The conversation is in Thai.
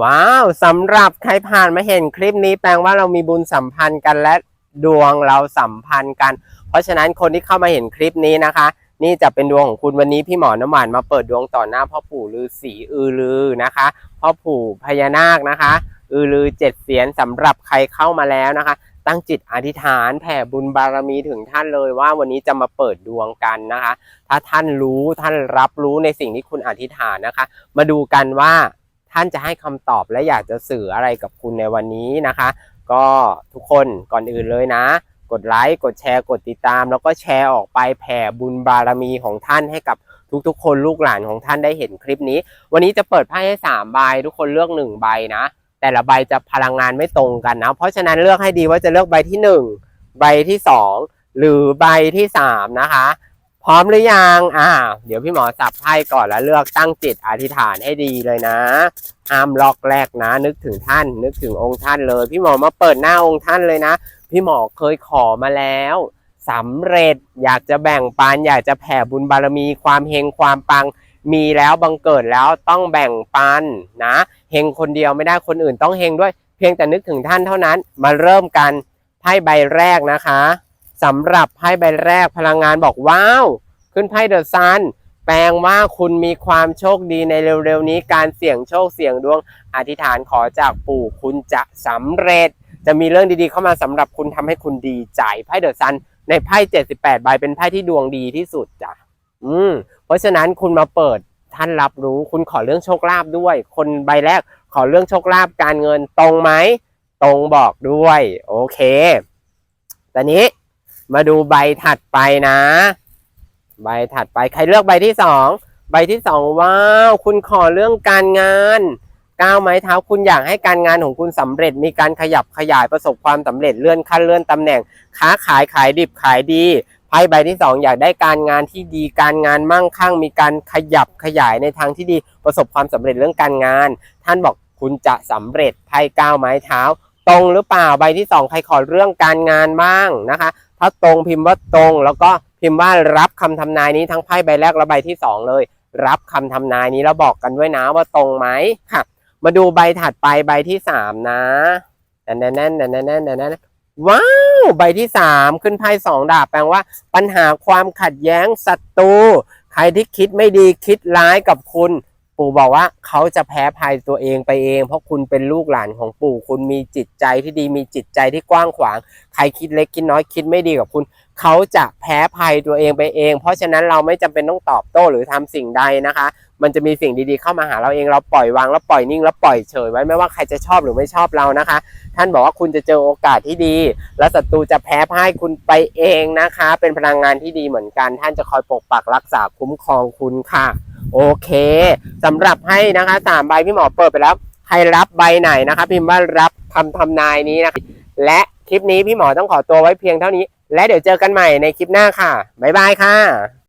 ว้าวสำหรับใครผ่านมาเห็นคลิปนี้แปลว่าเรามีบุญสัมพันธ์กันและดวงเราสัมพันธ์กัน เพราะฉะนั้นคนที่เข้ามาเห็นคลิปนี้นะคะ นี่จะเป็นดวงของคุณวันนี้พี่หมอน้ำหวานมาเปิดดวงต่อหน้าพ่อปู่ฤาษีอือลือนะคะพ่อปู่พญานาคนะคะ อือลือเจ็ดเสียนสำหรับใครเข้ามาแล้วนะคะ ตั้งจิตอธิษฐานแผ่บุญบารมีถึงท่านเลยว่าวันนี้จะมาเปิดดวงกันนะคะ ถ้าท่านรู้ท่านรับรู้ในสิ่งที่คุณอธิษฐานนะคะ มาดูกันว่า ท่านจะให้คำตอบและอยากจะสื่ออะไรกับคุณในวันนี้นะคะ ก็ทุกคนก่อนอื่นเลยนะ กดไลค์กดแชร์กดติดตาม แล้วก็แชร์ออกไปแผ่บุญบารมีของท่านให้กับทุกๆ คนลูกหลานของท่านได้เห็นคลิปนี้ วันนี้จะเปิดไพ่ให้สามใบทุกคนเลือกหนึ่งใบนะ แต่ละใบจะพลังงานไม่ตรงกันนะ เพราะฉะนั้นเลือกให้ดีว่าจะเลือกใบที่หนึ่งใบที่สองหรือใบที่สามนะคะ พร้อมหรือยังอ่า เดี๋ยวพี่หมอสับไพ่ก่อนแล้วเลือกตั้งจิตอธิษฐานให้ดีเลยนะห้ามล็อกแรกนะ นึกถึงท่าน นึกถึงองค์ท่านเลย พี่หมอมาเปิดหน้าองค์ท่านเลยนะ พี่หมอเคยขอมาแล้วสำเร็จอยากจะแบ่งปันอยากจะแผ่บุญบารมีความเฮงความปังมีแล้วบังเกิดแล้วต้องแบ่งปันนะเฮงคนเดียวไม่ได้คนอื่นต้องเฮงด้วย เพียงแต่นึกถึงท่านเท่านั้นมาเริ่มกันไพ่ใบแรกนะคะ สำหรับไพ่ใบแรกพลังงานบอกว้าว ขึ้นไพ่เดอะซันแปลงว่าคุณมีความโชคดีในเร็วๆนี้การเสี่ยงโชคเสี่ยงดวง อธิษฐานขอจากปู่คุณจะสำเร็จ จะมีเรื่องดีๆเข้ามาสำหรับคุณทำให้คุณดีใจไพ่เดอะซันในไพ่78ใบเป็นไพ่ที่ดวงดีที่สุดจ้ะอืมเพราะฉะนั้นคุณมาเปิดท่านรับรู้คุณขอเรื่องโชคลาภด้วย คนใบแรกขอเรื่องโชคลาภการเงินตรงไหม ตรงบอกด้วย โอเคแตอนนี้ มาดูใบถัดไปนะ ใบถัดไปใครเลือกใบที่สองใบที่สองว้าวคุณขอเรื่องการงานก้าวไม้เท้าคุณอยากให้การงานของคุณสำเร็จ มีการขยับขยายประสบความสำเร็จเลื่อนขั้นเลื่อนตำแหน่ง ค้าขายขายดิบขายดีไพ่ใบที่สองอยากได้การงานที่ดีการงานมั่งคั่ง มีการขยับขยายในทางที่ดีประสบความสำเร็จเรื่องการงาน ท่านบอกคุณจะสำเร็จไพ่ก้าวไม้เท้า ตรงหรือเปล่าใบที่สองใครขอเรื่องการงานบ้างนะคะ ถ้าตรงพิมพ์ว่าตรง แล้วก็พิมพ์ว่ารับคำทำนายนี้ทั้งไพ่ใบแรกและใบที่สองเลย รับคำทำนายนี้แล้วบอกกันด้วยนะว่าตรงไหมค่ะ มาดูใบถัดไปใบที่สามนะแน่นแน่นแน่นแน่นแน่นแน่นว้าวใบที่สามขึ้นไพ่สองดาบแปลว่า ปัญหาความขัดแย้งศัตรูใครที่คิดไม่ดีคิดร้ายกับคุณ ปู่บอกว่าเขาจะแพ้ภัยตัวเองไปเอง เพราะคุณเป็นลูกหลานของปู่คุณมีจิตใจที่ดีมีจิตใจที่กว้างขวาง ใครคิดเล็กคิดน้อยคิดไม่ดีกับคุณ เขาจะแพ้ภัยตัวเองไปเอง เพราะฉะนั้นเราไม่จำเป็นต้องตอบโต้หรือทำสิ่งใดนะคะ มันจะมีสิ่งดีๆเข้ามาหาเราเองเราปล่อยวางแล้วปล่อยนิ่งแล้วปล่อยเฉยไว้ไม่ว่าใครจะชอบหรือไม่ชอบเรานะคะ ท่านบอกว่าคุณจะเจอโอกาสที่ดี และศัตรูจะแพ้พ่ายคุณไปเองนะคะ เป็นพลังงานที่ดีเหมือนกัน ท่านจะคอยปกปักรักษาคุ้มครองคุณค่ะ โอเคสำหรับให้นะคะสามใบพี่หมอเปิดไปแล้วใครรับใบไหนนะคะพิมพ์ว่ารับคำทำนายนี้นะคะและคลิปนี้พี่หมอต้องขอตัวไว้เพียงเท่านี้ และเดี๋ยวเจอกันใหม่ในคลิปหน้าค่ะบ๊ายบายค่ะ